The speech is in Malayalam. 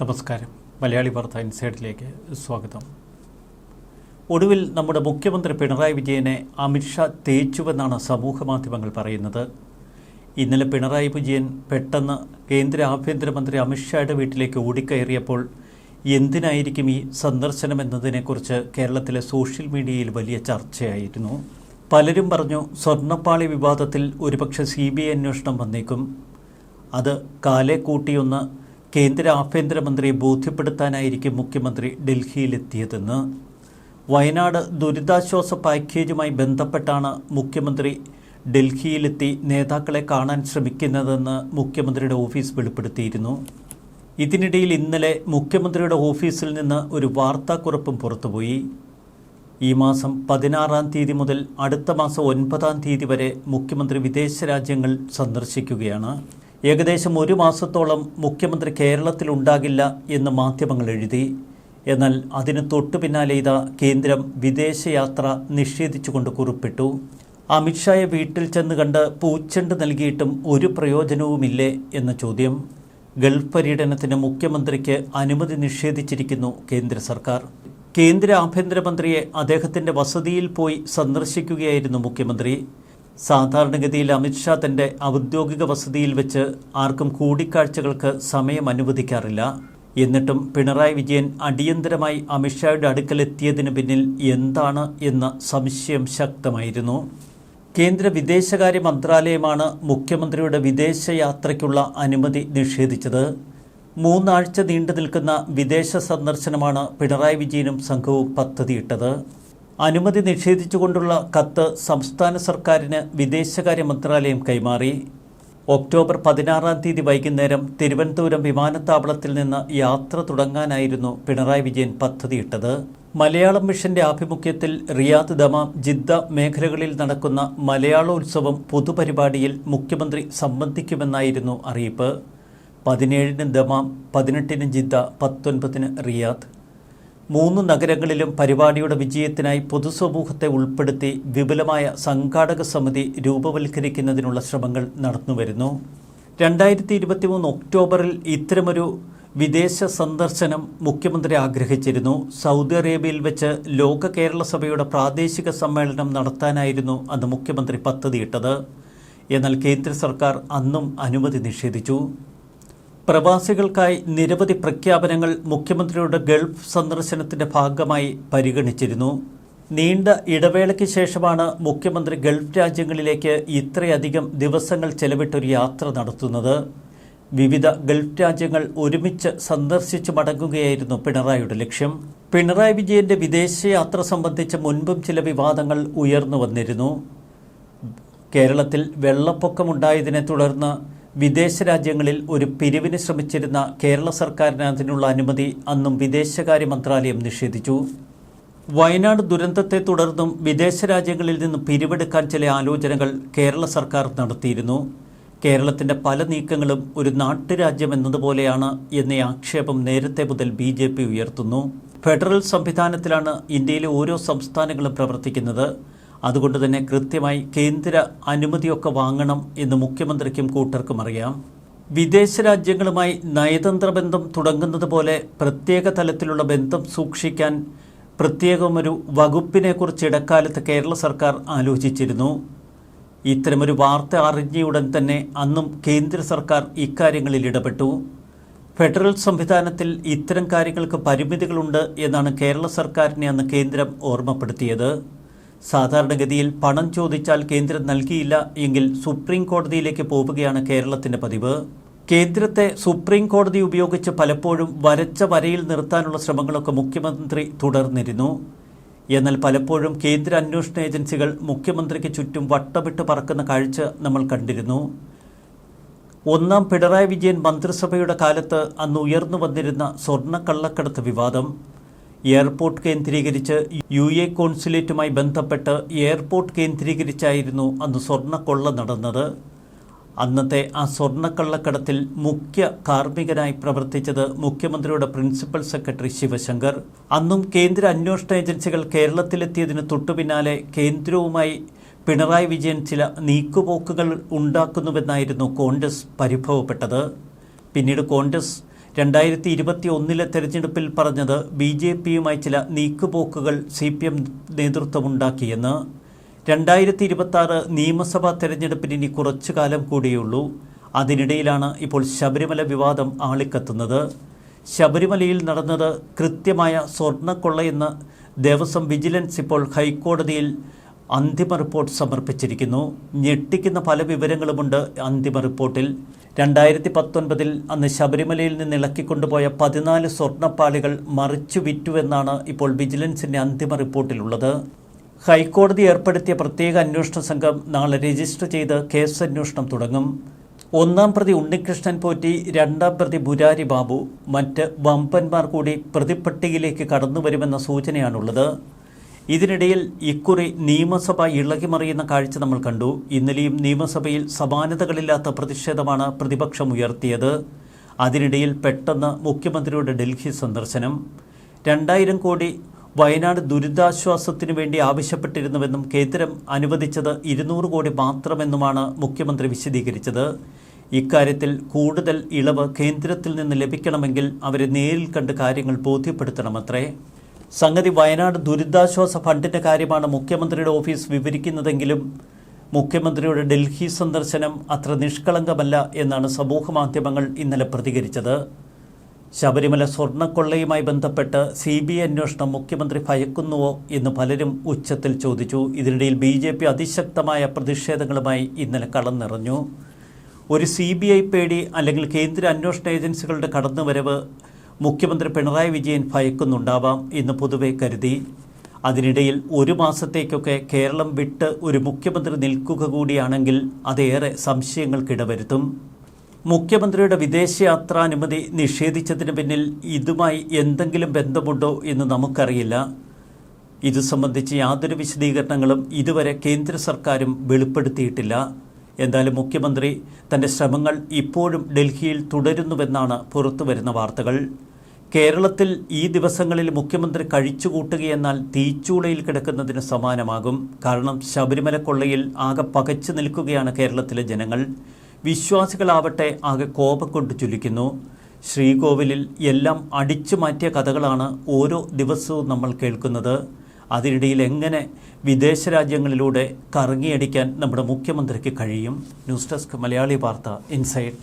നമസ്കാരം. മലയാളി വാർത്ത ഇൻസൈഡിലേക്ക് സ്വാഗതം. ഒടുവിൽ നമ്മുടെ മുഖ്യമന്ത്രി പിണറായി വിജയനെ അമിത്ഷാ തേച്ചുവെന്നാണ് സമൂഹ മാധ്യമങ്ങൾ പറയുന്നത്. ഇന്നലെ പിണറായി വിജയൻ പെട്ടെന്ന് കേന്ദ്ര ആഭ്യന്തരമന്ത്രി അമിത്ഷായുടെ വീട്ടിലേക്ക് ഓടിക്കയറിയപ്പോൾ എന്തിനായിരിക്കും ഈ സന്ദർശനം എന്നതിനെക്കുറിച്ച് കേരളത്തിലെ സോഷ്യൽ മീഡിയയിൽ വലിയ ചർച്ചയായിരുന്നു. പലരും പറഞ്ഞു സ്വർണപ്പാളി വിവാദത്തിൽ ഒരുപക്ഷെ സി ബി ഐ അന്വേഷണം വന്നേക്കും. അത് കാലെ കൂട്ടിയൊന്ന് കേന്ദ്ര ആഭ്യന്തരമന്ത്രിയെ ബോധ്യപ്പെടുത്താനായിരിക്കും മുഖ്യമന്ത്രി ഡൽഹിയിലെത്തിയതെന്ന്. വയനാട് ദുരിതാശ്വാസ പാക്കേജുമായി ബന്ധപ്പെട്ടാണ് മുഖ്യമന്ത്രി ഡൽഹിയിലെത്തി നേതാക്കളെ കാണാൻ ശ്രമിക്കുന്നതെന്ന് മുഖ്യമന്ത്രിയുടെ ഓഫീസ് വെളിപ്പെടുത്തിയിരുന്നു. ഇതിനിടയിൽ ഇന്നലെ മുഖ്യമന്ത്രിയുടെ ഓഫീസിൽ നിന്ന് ഒരു വാർത്താക്കുറിപ്പും പുറത്തുപോയി. ഈ മാസം പതിനാറാം തീയതി മുതൽ അടുത്ത മാസം ഒൻപതാം തീയതി വരെ മുഖ്യമന്ത്രി വിദേശ രാജ്യങ്ങൾ സന്ദർശിക്കുകയാണ്. ഏകദേശം ഒരു മാസത്തോളം മുഖ്യമന്ത്രി കേരളത്തിലുണ്ടാകില്ല എന്ന് മാധ്യമങ്ങൾ എഴുതി. എന്നാൽ അതിന് തൊട്ടു പിന്നാലെ ഇതാ കേന്ദ്രം വിദേശയാത്ര നിഷേധിച്ചുകൊണ്ട് കുറിപ്പിട്ടു. അമിത്ഷായെ വീട്ടിൽ ചെന്ന് കണ്ട് പൂച്ചെണ്ട് നൽകിയിട്ടും ഒരു പ്രയോജനവുമില്ലേ എന്ന ചോദ്യം. ഗൾഫ് പര്യടനത്തിന് മുഖ്യമന്ത്രിക്ക് അനുമതി നിഷേധിച്ചിരിക്കുന്നു കേന്ദ്ര സർക്കാർ. കേന്ദ്ര ആഭ്യന്തരമന്ത്രിയെ അദ്ദേഹത്തിന്റെ വസതിയിൽ പോയി സന്ദർശിക്കുകയായിരുന്നു മുഖ്യമന്ത്രി. സാധാരണഗതിയിൽ അമിത്ഷാ തന്റെ ഔദ്യോഗിക വസതിയിൽ വെച്ച് ആർക്കും കൂടിക്കാഴ്ചകൾക്ക് സമയം അനുവദിക്കാറില്ല. എന്നിട്ടും പിണറായി വിജയൻ അടിയന്തരമായി അമിത്ഷായുടെ അടുക്കലെത്തിയതിന് പിന്നിൽ എന്താണ് എന്ന സംശയം ശക്തമായിരുന്നു. കേന്ദ്ര വിദേശകാര്യ മന്ത്രാലയമാണ് മുഖ്യമന്ത്രിയുടെ വിദേശയാത്രയ്ക്കുള്ള അനുമതി നിഷേധിച്ചത്. മൂന്നാഴ്ച നീണ്ടു നിൽക്കുന്ന വിദേശ സന്ദർശനമാണ് പിണറായി വിജയനും സംഘവും പദ്ധതിയിട്ടത്. അനുമതി നിഷേധിച്ചുകൊണ്ടുള്ള കത്ത് സംസ്ഥാന സർക്കാരിന് വിദേശകാര്യ മന്ത്രാലയം കൈമാറി. ഒക്ടോബർ പതിനാറാം തീയതി വൈകുന്നേരം തിരുവനന്തപുരം വിമാനത്താവളത്തിൽ നിന്ന് യാത്ര തുടങ്ങാനായിരുന്നു പിണറായി വിജയൻ പദ്ധതിയിട്ടത്. മലയാളം മിഷന്റെ ആഭിമുഖ്യത്തിൽ റിയാദ് ദമാം ജിദ്ദ മേഖലകളിൽ നടക്കുന്ന മലയാളോത്സവം പൊതുപരിപാടിയിൽ മുഖ്യമന്ത്രി സംബന്ധിക്കുമെന്നായിരുന്നു അറിയിപ്പ്. പതിനേഴിന് ദമാം പതിനെട്ടിന് ജിദ്ദ പത്തൊൻപതിന് റിയാദ്. മൂന്ന് നഗരങ്ങളിലും പരിപാടിയുടെ വിജയത്തിനായി പൊതുസമൂഹത്തെ ഉൾപ്പെടുത്തി വിപുലമായ സംഘാടക സമിതി രൂപവൽക്കരിക്കുന്നതിനുള്ള ശ്രമങ്ങൾ നടന്നുവരുന്നു. രണ്ടായിരത്തി ഇരുപത്തിമൂന്ന് ഒക്ടോബറിൽ ഇത്തരമൊരു വിദേശ സന്ദർശനം മുഖ്യമന്ത്രി ആഗ്രഹിച്ചിരുന്നു. സൗദി അറേബ്യയിൽ വെച്ച് ലോക കേരള സഭയുടെ പ്രാദേശിക സമ്മേളനം നടത്താനായിരുന്നു അന്ന് മുഖ്യമന്ത്രി പദ്ധതിയിട്ടത്. എന്നാൽ കേന്ദ്ര സർക്കാർ അന്നും അനുമതി നിഷേധിച്ചു. പ്രവാസികൾക്കായി നിരവധി പ്രഖ്യാപനങ്ങൾ മുഖ്യമന്ത്രിയുടെ ഗൾഫ് സന്ദർശനത്തിന്റെ ഭാഗമായി പരിഗണിച്ചിരുന്നു. നീണ്ട ഇടവേളയ്ക്ക് ശേഷമാണ് മുഖ്യമന്ത്രി ഗൾഫ് രാജ്യങ്ങളിലേക്ക് ഇത്രയധികം ദിവസങ്ങൾ ചെലവിട്ടൊരു യാത്ര നടത്തുന്നത്. വിവിധ ഗൾഫ് രാജ്യങ്ങൾ ഒരുമിച്ച് സന്ദർശിച്ചു മടങ്ങുകയായിരുന്നു പിണറായിയുടെ ലക്ഷ്യം. പിണറായി വിജയന്റെ വിദേശയാത്ര സംബന്ധിച്ച് മുൻപും ചില വിവാദങ്ങൾ ഉയർന്നു വന്നിരുന്നു. കേരളത്തിൽ വെള്ളപ്പൊക്കമുണ്ടായതിനെ തുടർന്ന് വിദേശ രാജ്യങ്ങളിൽ ഒരു പിരിവിന് ശ്രമിച്ചിരുന്ന കേരള സർക്കാരിന് അതിനുള്ള അനുമതി അന്നും വിദേശകാര്യ മന്ത്രാലയം നിഷേധിച്ചു. വയനാട് ദുരന്തത്തെ തുടർന്നും വിദേശ രാജ്യങ്ങളിൽ നിന്ന് പിരിവെടുക്കാൻ ചില ആലോചനകൾ കേരള സർക്കാർ നടത്തിയിരുന്നു. കേരളത്തിന്റെ പല നീക്കങ്ങളും ഒരു നാട്ടുരാജ്യം എന്നതുപോലെയാണ് എന്ന ആക്ഷേപം നേരത്തെ മുതൽ ബി ജെ പി ഉയർത്തുന്നു. ഫെഡറൽ സംവിധാനത്തിലാണ് ഇന്ത്യയിലെ ഓരോ സംസ്ഥാനങ്ങളും പ്രവർത്തിക്കുന്നത്. അതുകൊണ്ട് തന്നെ കൃത്യമായി കേന്ദ്ര അനുമതിയൊക്കെ വാങ്ങണം എന്ന് മുഖ്യമന്ത്രിക്കും കൂട്ടർക്കും അറിയാം. വിദേശ രാജ്യങ്ങളുമായി നയതന്ത്ര ബന്ധം തുടങ്ങുന്നത് പോലെ പ്രത്യേക തലത്തിലുള്ള ബന്ധം സൂക്ഷിക്കാൻ പ്രത്യേകമൊരു വകുപ്പിനെക്കുറിച്ച് ഇടക്കാലത്ത് കേരള സർക്കാർ ആലോചിച്ചിരുന്നു. ഇത്തരമൊരു വാർത്ത അറിഞ്ഞയുടൻ തന്നെ അന്നും കേന്ദ്ര സർക്കാർ ഇക്കാര്യങ്ങളിൽ ഇടപെട്ടു. ഫെഡറൽ സംവിധാനത്തിൽ ഇത്തരം കാര്യങ്ങൾക്ക് പരിമിതികളുണ്ട് എന്നാണ് കേരള സർക്കാരിനെ അന്ന് കേന്ദ്രം ഓർമ്മപ്പെടുത്തിയത്. സാധാരണഗതിയിൽ പണം ചോദിച്ചാൽ കേന്ദ്രം നൽകിയില്ല എങ്കിൽ സുപ്രീം കോടതിയിലേക്ക് പോവുകയാണ് കേരളത്തിന്റെ പതിവ്. കേന്ദ്രത്തെ സുപ്രീം കോടതി ഉപയോഗിച്ച് പലപ്പോഴും വരച്ച വരയിൽ നിർത്താനുള്ള ശ്രമങ്ങളൊക്കെ മുഖ്യമന്ത്രി തുടർന്നിരുന്നു. എന്നാൽ പലപ്പോഴും കേന്ദ്ര അന്വേഷണ ഏജൻസികൾ മുഖ്യമന്ത്രിക്ക് ചുറ്റും വട്ടമിട്ട് പറക്കുന്ന കാഴ്ച നമ്മൾ കണ്ടിരുന്നു. ഒന്നാം പിണറായി വിജയൻ മന്ത്രിസഭയുടെ കാലത്ത് അന്ന് ഉയർന്നു വന്നിരുന്ന സ്വർണക്കള്ളക്കടത്ത് വിവാദം. എയർപോർട്ട് കേന്ദ്രീകരിച്ച് യു എ കോൺസുലേറ്റുമായി ബന്ധപ്പെട്ട് എയർപോർട്ട് കേന്ദ്രീകരിച്ചായിരുന്നു അന്ന് സ്വർണക്കൊള്ള നടന്നത്. അന്നത്തെ ആ സ്വർണക്കള്ളക്കടത്തിൽ മുഖ്യ കാർമ്മികനായി പ്രവർത്തിച്ചത് മുഖ്യമന്ത്രിയുടെ പ്രിൻസിപ്പൽ സെക്രട്ടറി ശിവശങ്കർ. അന്നും കേന്ദ്ര അന്വേഷണ ഏജൻസികൾ കേരളത്തിലെത്തിയതിന് തൊട്ടുപിന്നാലെ കേന്ദ്രവുമായി പിണറായി വിജയൻ ചില നീക്കുപോക്കുകൾ ഉണ്ടാക്കുന്നുവെന്നായിരുന്നു കോൺഗ്രസ് പരിഭവപ്പെട്ടത്. പിന്നീട് കോൺഗ്രസ് രണ്ടായിരത്തി ഇരുപത്തി ഒന്നിലെ തെരഞ്ഞെടുപ്പിൽ പറഞ്ഞത് ബി ജെ പിയുമായി ചില നീക്കുപോക്കുകൾ സി പി എം നേതൃത്വമുണ്ടാക്കിയെന്ന്. രണ്ടായിരത്തി ഇരുപത്തി നിയമസഭാ തെരഞ്ഞെടുപ്പിന് ഇനി കുറച്ചു കാലം കൂടിയുള്ളൂ അതിനിടയിലാണ് ഇപ്പോൾ ശബരിമല വിവാദം ആളിക്കത്തുന്നത്. ശബരിമലയിൽ നടന്നത് കൃത്യമായ സ്വർണക്കൊള്ളയെന്ന് ദേവസ്വം വിജിലൻസ് ഇപ്പോൾ ഹൈക്കോടതിയിൽ അന്തിമ റിപ്പോർട്ട് സമർപ്പിച്ചിരിക്കുന്നു. ഞെട്ടിക്കുന്ന പല വിവരങ്ങളുമുണ്ട് അന്തിമ റിപ്പോർട്ടിൽ. രണ്ടായിരത്തി പത്തൊൻപതിൽ അന്ന് ശബരിമലയിൽ നിന്ന് ഇളക്കിക്കൊണ്ടുപോയ പതിനാല് സ്വർണപ്പാളികൾ മറിച്ചു വിറ്റുവെന്നാണ് ഇപ്പോൾ വിജിലൻസിന്റെ അന്തിമ റിപ്പോർട്ടിലുള്ളത്. ഹൈക്കോടതി ഏർപ്പെടുത്തിയ പ്രത്യേക അന്വേഷണ സംഘം നാളെ രജിസ്റ്റർ ചെയ്ത് കേസ് അന്വേഷണം തുടങ്ങും. ഒന്നാം പ്രതി ഉണ്ണികൃഷ്ണൻ പോറ്റി രണ്ടാം പ്രതി ബുരാരി ബാബു മറ്റ് വമ്പന്മാർ കൂടി പ്രതിപ്പട്ടികയിലേക്ക് കടന്നുവരുമെന്ന സൂചനയാണുള്ളത്. ഇതിനിടയിൽ ഇക്കുറി നിയമസഭ ഇളകിമറിയുന്ന കാഴ്ച നമ്മൾ കണ്ടു. ഇന്നലെയും നിയമസഭയിൽ സമാനതകളില്ലാത്ത പ്രതിഷേധമാണ് പ്രതിപക്ഷം ഉയർത്തിയത്. അതിനിടയിൽ പെട്ടെന്ന് മുഖ്യമന്ത്രിയുടെ ഡൽഹി സന്ദർശനം. രണ്ടായിരം കോടി വയനാട് ദുരിതാശ്വാസത്തിനു വേണ്ടി ആവശ്യപ്പെട്ടിരുന്നുവെന്നും കേന്ദ്രം അനുവദിച്ചത് ഇരുന്നൂറ് കോടി മാത്രമെന്നുമാണ് മുഖ്യമന്ത്രി വിശദീകരിച്ചത്. ഇക്കാര്യത്തിൽ കൂടുതൽ ഇളവ് കേന്ദ്രത്തിൽ നിന്ന് ലഭിക്കണമെങ്കിൽ അവരെ നേരിൽ കണ്ട് കാര്യങ്ങൾ ബോധ്യപ്പെടുത്തണമത്രേ. സംഗതി വയനാട് ദുരിതാശ്വാസ ഫണ്ടിന്റെ കാര്യമാണ് മുഖ്യമന്ത്രിയുടെ ഓഫീസ് വിവരിക്കുന്നതെങ്കിലും മുഖ്യമന്ത്രിയുടെ ഡൽഹി സന്ദർശനം അത്ര നിഷ്കളങ്കമല്ല എന്നാണ് സമൂഹ മാധ്യമങ്ങൾ ഇന്നലെ പ്രതികരിച്ചത്. ശബരിമല സ്വർണക്കൊള്ളയുമായി ബന്ധപ്പെട്ട് സി ബി ഐ അന്വേഷണം മുഖ്യമന്ത്രി ഭയക്കുന്നുവോ എന്ന് പലരും ഉച്ചത്തിൽ ചോദിച്ചു. ഇതിനിടയിൽ ബി ജെ പി അതിശക്തമായ പ്രതിഷേധങ്ങളുമായി ഇന്നലെ കളം നിറഞ്ഞു ഒരു സി ബി ഐ പേടി അല്ലെങ്കിൽ കേന്ദ്ര അന്വേഷണ ഏജൻസികളുടെ കടന്നുവരവ് മുഖ്യമന്ത്രി പിണറായി വിജയൻ ഭയക്കുന്നുണ്ടാവാം എന്ന് പൊതുവെ കരുതി. അതിനിടയിൽ ഒരു മാസത്തേക്കൊക്കെ കേരളം വിട്ട് ഒരു മുഖ്യമന്ത്രി നിൽക്കുക കൂടിയാണെങ്കിൽ അതേറെ സംശയങ്ങൾക്കിടവരുത്തും. മുഖ്യമന്ത്രിയുടെ വിദേശയാത്രാനുമതി നിഷേധിച്ചതിന് പിന്നിൽ ഇതുമായി എന്തെങ്കിലും ബന്ധമുണ്ടോ എന്ന് നമുക്കറിയില്ല. ഇത് സംബന്ധിച്ച് യാതൊരു വിശദീകരണങ്ങളും ഇതുവരെ കേന്ദ്ര സർക്കാരും വെളിപ്പെടുത്തിയിട്ടില്ല. എന്തായാലും മുഖ്യമന്ത്രി തന്റെ ശ്രമങ്ങൾ ഇപ്പോഴും ഡൽഹിയിൽ തുടരുന്നുവെന്നാണ് പുറത്തുവരുന്ന വാർത്തകൾ. കേരളത്തിൽ ഈ ദിവസങ്ങളിൽ മുഖ്യമന്ത്രി കഴിച്ചുകൂട്ടുകയെന്നാൽ തീച്ചൂളയിൽ കിടക്കുന്നതിന് സമാനമാകും. കാരണം ശബരിമല കൊള്ളയിൽ ആകെ പകച്ചു നിൽക്കുകയാണ് കേരളത്തിലെ ജനങ്ങൾ. വിശ്വാസികളാവട്ടെ ആകെ കോപം കൊണ്ട് ചുലിക്കുന്നു ശ്രീകോവിലിൽ എല്ലാം അടിച്ചു മാറ്റിയ കഥകളാണ് ഓരോ ദിവസവും നമ്മൾ കേൾക്കുന്നത്. അതിനിടയിൽ എങ്ങനെ വിദേശ രാജ്യങ്ങളിലൂടെ കറങ്ങിയടിക്കാൻ നമ്മുടെ മുഖ്യമന്ത്രിക്ക് കഴിയും? ന്യൂസ് ഡെസ്ക് മലയാളി വാർത്ത ഇൻസൈഡ്.